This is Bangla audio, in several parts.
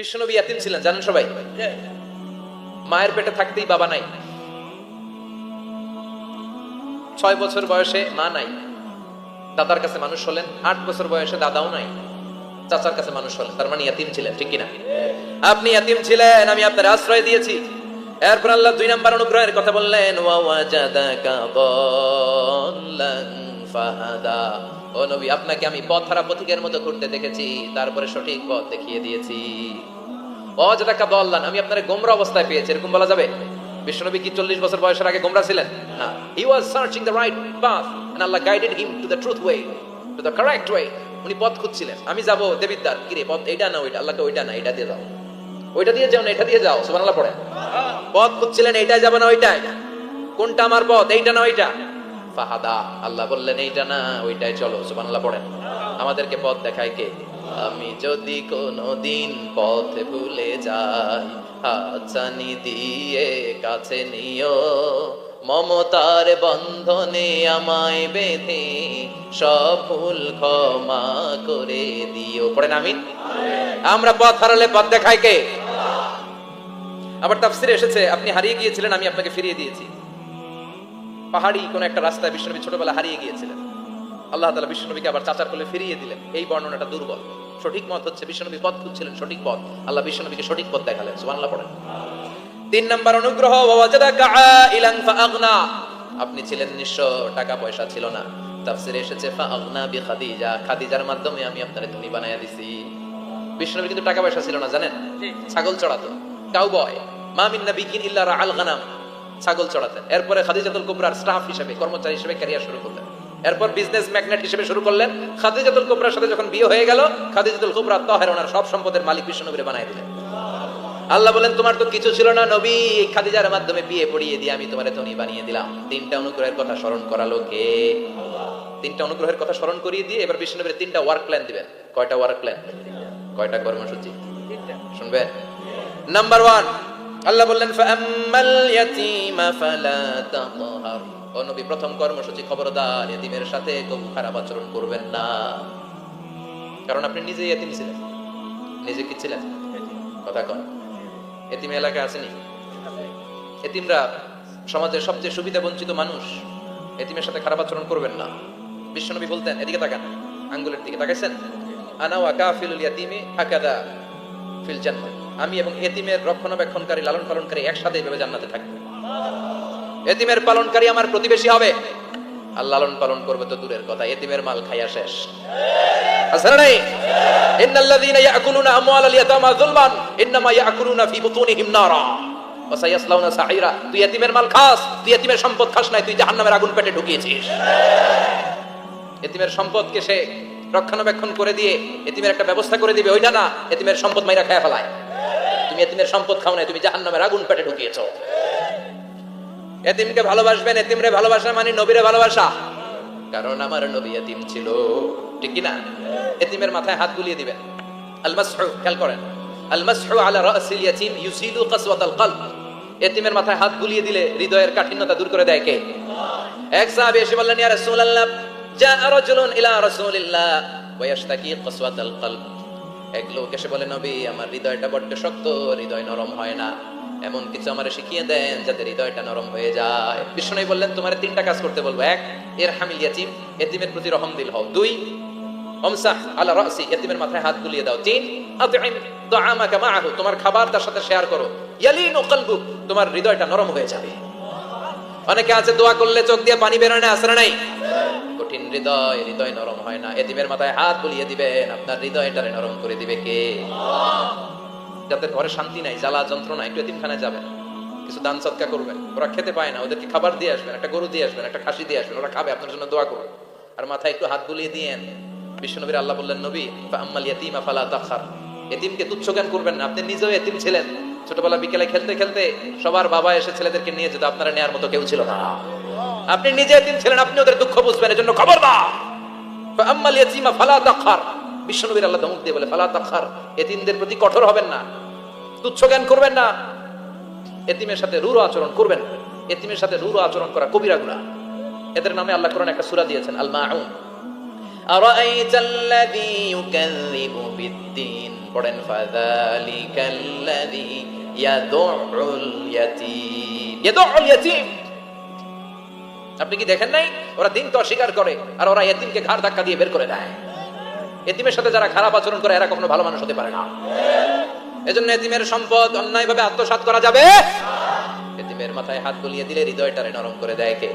বিশ্বনবী ইয়াতিম ছিলেন, জানেন সবাই? মায়ের পেটে থাকতেই বাবা নাই। ছয় বছর বয়সে মা নাই। দাদার কাছে মানুষ হলেন, আট বছর বয়সে দাদাও নাই। চাচার কাছে মানুষ হলেন, তার মানে ইয়াতিম ছিলেন, ঠিক কিনা? আপনি ইয়াতিম ছিলেন, আমি আপনার আশ্রয় দিয়েছি। এরপর আল্লাহ দুই নাম্বার অনুগ্রহের কথা বললেন ও নবী, আপনাকে আমি পথ হারা পথিকের মতো ঘুরতে দেখেছি, তারপরে সঠিক পথ দেখিয়ে দিয়েছি। অজাদাকা দল্লান, আমি আপনার গোমরা অবস্থায় পেয়েছি। এরকম বলা যাবে? বিশ্বনবী কি চল্লিশ বছর বয়সের আগে গোমরা ছিলেন? না। He was searching the right path and Allah guided him to the truth way to the correct way উনি পথ খুঁজছিলেন। আমি যাব দেবিদ্দার কি রে, পথ এইটা না ওইটা? আল্লাহকে ওইটা না এটা দিয়ে যাও ওইটা দিয়ে যাও না, এটা দিয়ে যাও, সুবহানাল্লাহ পড়ে। পথ খুঁজছিলেন এইটাই যাবে না ওইটাই কোনটা আমার পথ, এইটা না ওইটা? ফাহাদা, আল্লাহ বললেন, এইটা না ওইটাই চলো, সুবহানাল্লাহ পড়েন। আমাদেরকে পথ দেখায় কে? আমি যদি কোনো দিন পথ ভুলে যাই, হাতছানি দিয়ে কাছে নিও, মমতার বন্ধনে আমায় বেঁধে, সব ভুল ক্ষমা করে দিও। পড়েন, আমিন? আমরা পথ হারালে পথ দেখায় কে? আবার তাফসিরে এসেছে আপনি হারিয়ে গিয়েছিলেন আমি আপনাকে ফিরিয়ে দিয়েছি। পাহাড়ি কোন একটা রাস্তায় বিষ্ণুনবী ছোটবেলা হারিয়ে গিয়েছিলেন। আল্লাহ তালা বিষ্ণুনবীকে আবার চাচার কোলে ফিরিয়ে দিলেন। এই বর্ণনাটা দুর্বল। সঠিক মত হচ্ছে বিষ্ণুনবী পথ খুঁজছিলেন সঠিক পথ। আল্লাহ বিষ্ণুনবীকে সঠিক পথ দেখালেন সুবহানাল্লাহ পড়েন। তিন নাম্বার অনুগ্রহ আপনি ছিলেন নিঃস্ব টাকা পয়সা ছিল না। তাফসিরে এসেছে ফাআগনা বি খাদিজা খাদিজার মাধ্যমে আমি আপনারে ধনী বানায়া দিছি। বিষ্ণুনবী কিন্তু টাকা পয়সা ছিল না জানেন? ছাগল চড়াতো। কাউবয় মা ইল্লা রাআল গানাম ছাগল চড়াতেন। এরপরে খাদিজাতুল কুবরার স্টাফ হিসেবে কর্মচারী হিসেবে ক্যারিয়ার শুরু করলেন। এরপর বিজনেস ম্যাগনেট হিসেবে শুরু করলেন। খাদিজাতুল কুবরার সাথে যখন বিয়ে হয়ে গেল খাদিজাতুল কুবরা তাহের ওনার সব সম্পদের মালিক বানায় দিলেন। আল্লাহ বলেন তোমার তো কিছু ছিল না নবী এই খাদিজার মাধ্যমে বিয়ে পড়িয়ে দিয়ে আমি তোমার ধনী বানিয়ে দিলাম। তিনটা অনুগ্রহের কথা স্মরণ করালো কে? তিনটা অনুগ্রহের কথা স্মরণ করিয়ে দিয়ে এবার বিষ্ণুনবীর তিনটা ওয়ার্ক প্ল্যান দিবেন। কয়টা ওয়ার্ক প্ল্যান কয়টা কর্মসূচি? শুনবেন? নাম্বার ওয়ান আল্লাহ বললেন প্রথম কর্মসূচি খবরদার সাথে খুব খারাপ আচরণ করবেন না। কারণ আপনি ছিলেন। নিজে কি ছিলেন? কথা কন। এতিম আসেনি? এতিমরা সমাজের সবচেয়ে সুবিধা বঞ্চিত মানুষ। এতিমের সাথে খারাপ আচরণ করবেন না। বিশ্বনবী বলতেন, এদিকে তাকান, আঙ্গুলের দিকে তাকাইছেন? আনা ওয়া কাফিলুল ইয়াতিমি হাকাদা ফিল জান্নাত আমি এবং এতিমের রক্ষণাবেক্ষণকারী লালন পালনকারী একসাথে এইভাবে জান্নাতে থাকব। এতিমের পালনকারী আমার প্রতিবেশী হবে। আর লালন পালন করবে তো দূরের কথা, এতিমের মাল খাইয়া শেষ। এতিমের মাল খাস এতিমের সম্পদ খাস তুই আগুন পেটে ঢুকিয়েছিস। এতিমের সম্পদকে সে রক্ষণাবেক্ষণ করে দিয়ে এতিমের একটা ব্যবস্থা করে দিবে, ওইটা না, এতিমের সম্পদ মাইরা খায়া ফেলায়। এতিমের সম্পদ খাও নাই, তুমি জাহান্নামের আগুন পেটে ঢুকিয়েছো। এতিমকে ভালোবাসবেন, এতিমরে ভালোবাসা মানে নবীরে ভালোবাসা। কারণ আমার নবী এতিম ছিল, ঠিক কি না এতিমের মাথায় হাত বুলিয়ে দিবেন। আল খেয়াল করেন। আলমাসহু আলা রাসিল ইয়াতিম ইউসিলু কাসওয়াতাল কলব। এতিমের মাথায় হাত দিলে হৃদয়ের কাঠিন্যতা দূর করে দেয় কে? এক সাহাবী এসে বললেন, ইয়া রাসূলুল্লাহ ইলা রাসূলিল্লাহ। কাসওয়াতাল কলব। এক লোক এসে বলে, নবী, আমার হৃদয়টা বড্ড শক্ত, হৃদয় নরম হয় না। এমন কিছু আমার শিখিয়ে দেন যাতে হৃদয়টা নরম হয়ে যায়। বিষ্ণু বললেন, তোমার তিনটা কাজ করতে বলব। এক এর হামিল ইয়াতিম, এতিমের প্রতি রহম দিল হও। দুই, অমসাহ এতিমের মাথায় হাত দাও। তিন তোমার খাবার তার সাথে শেয়ার করো। ইয়ালিনু তোমার হৃদয়টা নরম হয়ে যাবে। অনেকে আছে, দোয়া করলে চোখ দিয়ে পানি বেরোয় না আসরে নাই? কঠিন হৃদয় হৃদয় নরম হয় না। এতিমের মাথায় হাত বুলিয়ে দিবেন আপনার হৃদয়টারে নরম করে দিবে কে? যাদের ঘরে শান্তি নাই, জ্বালা যন্ত্রণা, একটু এতিমখানায় যাবেন। কিছু দান সৎকা করবেন। ওরা খেতে পায় না, ওদেরকে খাবার দিয়ে আসবেন, একটা গরু দিয়ে আসবেন, একটা খাসি দিয়ে আসবেন, ওরা খাবে, আপনার জন্য দোয়া করবে আর মাথায় একটু হাত বুলিয়ে দিয়েন। বিশ্বনবীর আল্লাহ বললেন, নবী আম্মাল ইয়াতিমা ফালা তাখার। এতিমকে তুচ্ছ জ্ঞান করবেন না। আপনি নিজেও এতিম ছিলেন। ছোটবেলা বিকেলে খেলতে খেলতে সবার বাবা এসে ছেলেদেরকে নিয়ে যেত, আপনারা নেয়ার মতো কেউ ছিল না। আপনি নিজে এতিম ছিলেন, আপনি ওদের দুঃখ বুঝবেন, এজন্য খবরদার। আম্মাল ইয়াতিমা ফালা তাখার বিশ্বনবীর আল্লাহ ধমক দিয়ে বলে ফালা তাখার এতিমদের প্রতি কঠোর হবেন না তুচ্ছ জ্ঞান করবেন না এতিমের সাথে রুর আচরণ করবেন না। এতিমের সাথে রুর আচরণ করা কবিরা গুনাহ এদের নামে আল্লাহ কোরআন একটা সূরা দিয়েছেন আল মাউন أرأيت الذي يكذب بالدين পড়েন فذلك الذي يدع اليتيم يدع اليتيم আপনি কি দেখেন নাই? ওরা দিন তো অস্বীকার করে, আর ওরা এতিমকে ঘাড় ধাক্কা দিয়ে বের করে দেয়। এতিমের সাথে যারা খারাপ আচরণ করে, এরা কখনো ভালো মানুষ হতে পারে না। এজন্য এতিমের সম্পদ অন্যায়ভাবে আত্মসাৎ করা যাবে। এতিমের মাথায় হাত বুলিয়ে দিলে হৃদয়টারে নরম করে দেয় কে?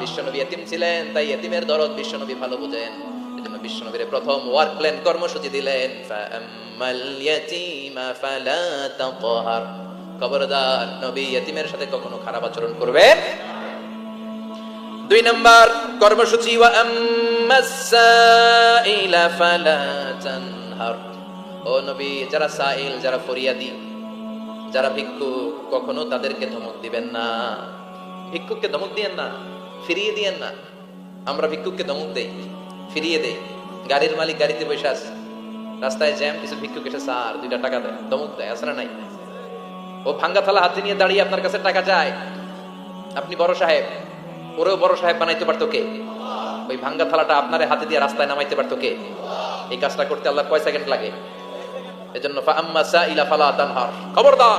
বিশ্বনবী এতিম ছিলেন, তাই এতিমের দরদ বিশ্বনবী ভালো বুঝেন। এজন্য বিশ্বনবীর প্রথম ওয়ার্ক প্ল্যান কর্মসূচি দিলেন খবরদার নবী এতিমের সাথে কখনো খারাপ আচরণ করবেন দুই নাম্বার, কর্মসূচি ফালা তানহার। ও নবী, যারা সাইল, যারা ফরিয়াদি, যারা ভিক্ষুক, কখনো তাদেরকে ধমক দিবেন না। ভিক্ষুককে ধমক দিয়েন না, ফিরিয়ে দিয়েন না। আমরা ভিক্ষুককে ধমক দেই, ফিরিয়ে দেই। গাড়ির মালিক গাড়িতে বসে আছে, রাস্তায় জ্যাম, কিছু ভিক্ষুক এসে, স্যার, দুইটা টাকা দেয় ধমক দেয় আসলে নাই? ও ভাঙ্গা থালা হাতে নিয়ে দাঁড়িয়ে আপনার কাছে টাকা চায়। আপনি বড় সাহেব ওরেও বড় সাহেব বানাইতে পারতো কে? ওই ভাঙ্গা থালাটা আপনার হাতে দিয়ে রাস্তায় নামাইতে পারতো কে? এই কাজটা করতে আল্লাহ কয় সেকেন্ড লাগে। এজন্য ফালা তানহার। খবরদার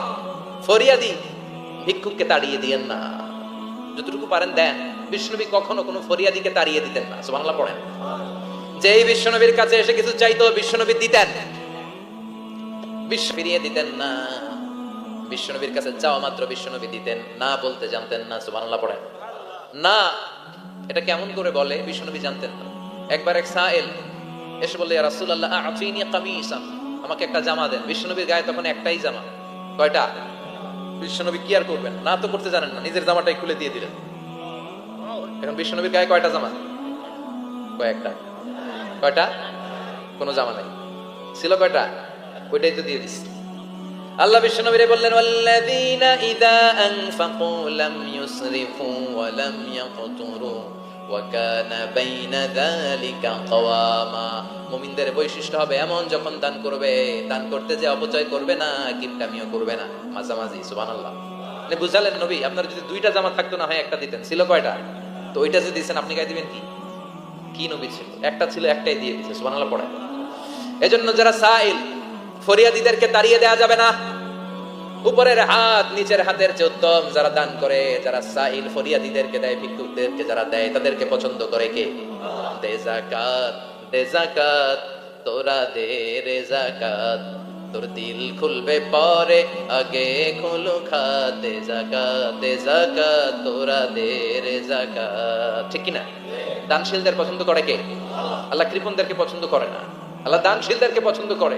ভিক্ষুককে তাড়িয়ে দিয়েন না। যতটুকু পারেন দেন। বিষ্ণুবী কখনো কোনো ফরিয়াদিকে তাড়িয়ে দিতেন না। পড়েন। যেই বিশ্বনবীর কাছে এসে কিছু চাইতো বিশ্বনবী দিতেন। বিশ্ব ফিরিয়ে দিতেন না। বিশ্বনবীর কাছে চাওয়া মাত্র বিশ্বনবী দিতেন। না বলতে জানতেন না। সুবহানাল্লাহ পড়েন। না, এটা কেমন করে বলে বিশ্বনবী জানতেন না। একবার এক সাহেল এসে বললে রাসূলুল্লাহ আফিনি আমাকে একটা জামা দেন। বিশ্বনবীর গায়ে তখন একটাই জামা। কয়টা? বিশ্বনবী কি আর করবেন? না তো করতে জানেন না, নিজের জামাটাই খুলে দিয়ে দিলেন। এখন বিশ্বনবীর গায়ে কয়টা জামা? কয়েকটা। কয়টা? কোনো জামা নাই। ছিল কয়টা? ওইটাই তো দিয়ে দিস আল্লাহ বিশ্বনবীরে বললেন, ওয়াল্লাযীনা ইযা আনফাকু লাম ইউসরিফু ওয়া লাম ইয়াকতুরু মুমিনদের বৈশিষ্ট্য হবে এমন, যখন দান করবে, দান করতে যে অপচয় করবে না, কিপটামিও করবে না। মাঝামাঝি, সুবহানাল্লাহ। মানে বুঝালেন নবী, আপনার যদি দুইটা জামা থাকতো না হয় একটা দিতেন। ছিল কয়টা? তো ওইটা যে দিয়েছেন আপনি গায়ে দিবেন কি? কি নবী ছিল? একটা ছিল, একটাই দিয়ে দিয়েছে সুবহানাল্লাহ পড়ে এজন্য যারা সাইল ফরিয়াদিদেরকে তাড়িয়ে দেয়া যাবে না। উপরের হাত, নিচের হাতের চেয়ে উত্তম যারা দান করে, যারা সাইল ফরিয়াদিদেরকে দেয়, ভিক্ষুকদেরকে যারা দেয়, তাদেরকে পছন্দ করে কে? দে জাকাত দে জাকাত তোরা দে রে জাকাত তোর দিল খুলবে পরে, আগে খুলো খা দে জাকাত দে জাকাত তোরা দে রে জাকাত ঠিক কি না দানশীলদের পছন্দ করে কে? আল্লাহ কৃপণদেরকে পছন্দ করে না। আল্লাহ দানশীলদেরকে পছন্দ করে।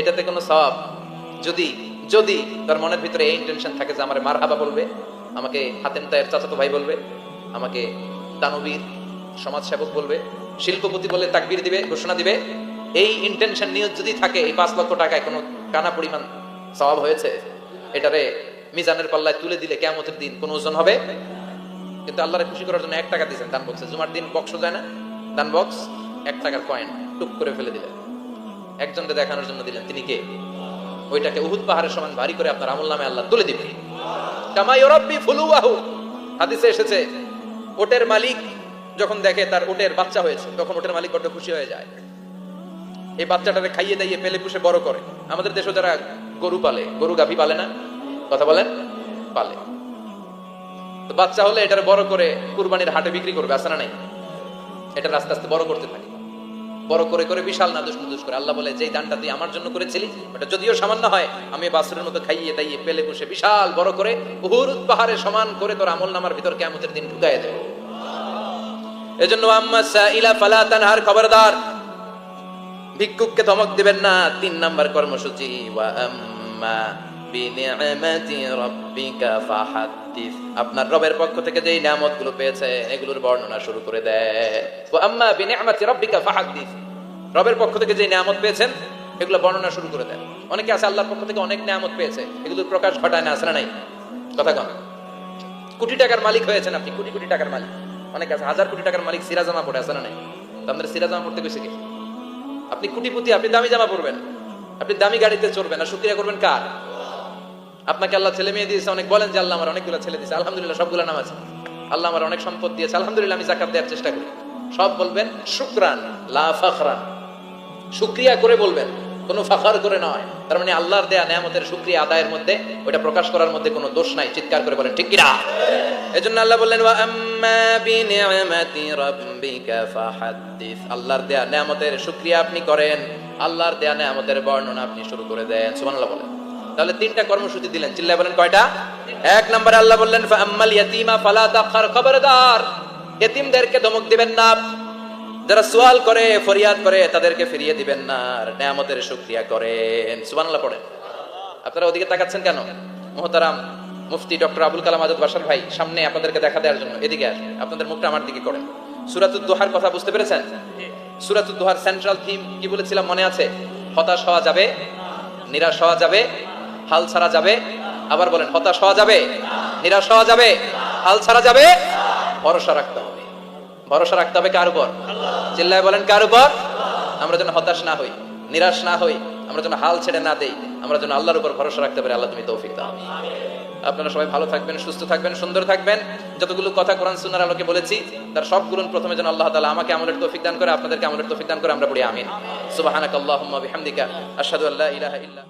এটাতে কোনো সব যদি যদি তার মনের ভিতরে এই ইন্টেনশন থাকে যে আমার মারহাবা বলবে, আমাকে হাতেম তায়ের চাচাতো ভাই বলবে, আমাকে দানবীর, সমাজসেবক বলবে, শিল্পপতি বলে তাকবির দিবে, ঘোষণা দিবে, এই ইন্টেনশন নিয়ে যদি থাকে এই পাঁচ লক্ষ টাকায় কোনো কানা পরিমাণ স্বভাব হয়েছে, এটারে মিজানের পাল্লায় তুলে দিলে কেমতের দিন কোনো ওজন হবে? কিন্তু আল্লাহরে খুশি করার জন্য এক টাকা দিয়েছেন, দান বক্সে। জুমার দিন বক্স যায় না, দান বক্স, এক টাকার কয়েন টুক করে ফেলে দিলেন। একজনকে দেখানোর জন্য দিলেন। তিনি কে? ওইটাকে উহুদ পাহাড়ের সমান ভারী করে আপনার আমল নামে আল্লাহ তুলে দিবে কামাই রব্বি ফুলুয়াহু। হাদিসে এসেছে, ওটের মালিক যখন দেখে তার ওটের বাচ্চা হয়েছে, তখন ওটের মালিক বড্ড খুশি হয়ে যায়। এই বাচ্চাটাকে খাইয়ে দাইয়ে পেলে পুষে বড় করে। আমাদের দেশে যারা গরু পালে, গরু গাভী পালে না? কথা বলেন? পালে। তো বাচ্চা হলে এটার বড় করে কুরবানির হাটে বিক্রি করবে আসে নাই। এটা আস্তে আস্তে বড় করতে থাকে। বড় করে করে বিশাল নাদুস নাদুস করে। আল্লাহ বলে, যেই দানটা তুই আমার জন্য করেছিলি, ওটা যদিও সামান্য হয়, আমি বাসুরের মতো খাইয়ে দাইয়ে পেলে পুষে বিশাল বড় করে উহুরুদ পাহাড়ে সমান করে তোর আমল নামার ভিতর কেমতের দিন ঢুকাই দেব। এজন্য আম্মা ফালা তানহার খবরদার, ভিক্ষুককে ধমক দিবেন না, তিন নাম্বার কর্মসূচি। ওয়া আম্মা আপনার রবের পক্ষ থেকে যে যেই নিয়ামতগুলো পেয়েছে, এগুলোর বর্ণনা শুরু করে ফাহাদ্দিস। রবের পক্ষ থেকে যে নিয়ামত পেয়েছেন, এগুলো বর্ণনা শুরু করে দেন। অনেকে আছে আল্লাহর পক্ষ থেকে অনেক নিয়ামত পেয়েছে, এগুলোর প্রকাশ ঘটায় না আছে নাই। কথা কন। কোটি টাকার মালিক হয়েছেন আপনি, কোটি কোটি টাকার মালিক। অনেক আছে, হাজার কোটি টাকার মালিক সিরা জামা পড়ে না নাই। তো আমাদের সিরা জামা পড়তে গেছে আপনি কোটিপতি, আপনি দামি জামা পরবেন। আপনি দামি গাড়িতে চড়বেন, আর শুক্রিয়া করবেন কার? আপনাকে আল্লাহ ছেলে মেয়ে দিয়েছে, অনেক বলেন যে আল্লাহ আমার অনেকগুলো ছেলে দিয়েছে। আলহামদুলিল্লাহ, সবগুলো নাম আছে আল্লাহ আমার অনেক সম্পদ দিয়েছে। আলহামদুলিল্লাহ, আমি জাকাত দেওয়ার চেষ্টা করি। সব বলবেন, শুক্রান, লা শুক্রিয়া করে বলবেন, কোনো ফাখার করে নয় তার মানে আল্লাহর দেয়া নিয়ামতের শুক্রিয়া আদায়ের মধ্যে ওটা প্রকাশ করার মধ্যে কোনো দোষ নাই। চিৎকার করে বলেন, ঠিক কিনা? এজন্য আল্লাহ বললেন আল্লাহর দেয়া নিয়ামতের শুক্রিয়া আপনি করেন, আল্লাহর দেয়া নিয়ামতের বর্ণনা আপনি শুরু করে দেন। সুবহানাল্লাহ বলেন। তাহলে তিনটা কর্মসূচি দিলেন। চিল্লায় বলেন কয়টা? এক নম্বরে আল্লাহ বললেন খবরদার। এতিমদেরকে ধমক দিবেন না। যারা সোয়াল করে, ফরিয়াদ করে, তাদেরকে ফিরিয়ে দিবেন না। আর নেয়ামতের শুক্রিয়া করেন। সুবহানাল্লাহ পড়েন। আপনারা ওদিকে তাকাচ্ছেন কেন? মোহতারাম মুফতি ডক্টর আবুল কালাম আজাদ বাসার ভাই সামনে আপনাদেরকে দেখা দেওয়ার জন্য। এদিকে আসেন। আপনাদের মুখটা আমার দিকে করেন। সুরাতুদ দোহার কথা বুঝতে পেরেছেন? সুরাতুদ দোহার সেন্ট্রাল থিম কি বলেছিলাম মনে আছে? হতাশ হওয়া যাবে, নিরাশ হওয়া যাবে হাল ছাড়া যাবে? আবার বলেন, হতাশ হওয়া যাবে? নিরাশ হওয়া যাবে? হাল ছাড়া যাবে? ভরসা রাখতে হবে। ভরসা রাখতে হবে কার উপর? চিল্লায় বলেন, কার উপর? আমরা যেন হতাশ না হই, নিরাশ না হই, আমরা যেন হাল ছেড়ে না দেই, আমরা যেন আল্লাহর উপর ভরসা রাখতে পারি, আল্লাহ তুমি তৌফিক দাও। আপনারা সবাই ভালো থাকবেন, সুস্থ থাকবেন, সুন্দর থাকবেন। যতগুলো কথা কোরআন সুন্নাহর আলোকে বলেছি, তার সব সবগুলো প্রথমে যেন আল্লাহ তাআলা আমাকে আমলের তৌফিক দান করে, আপনাদেরকে আমলের তৌফিক দান করে, আমরা পড়ি, আমিন। সুবহানাকাল্লাহুম্মা বিহামদিকা, আশহাদু আল্লা ইলাহা ইল্লা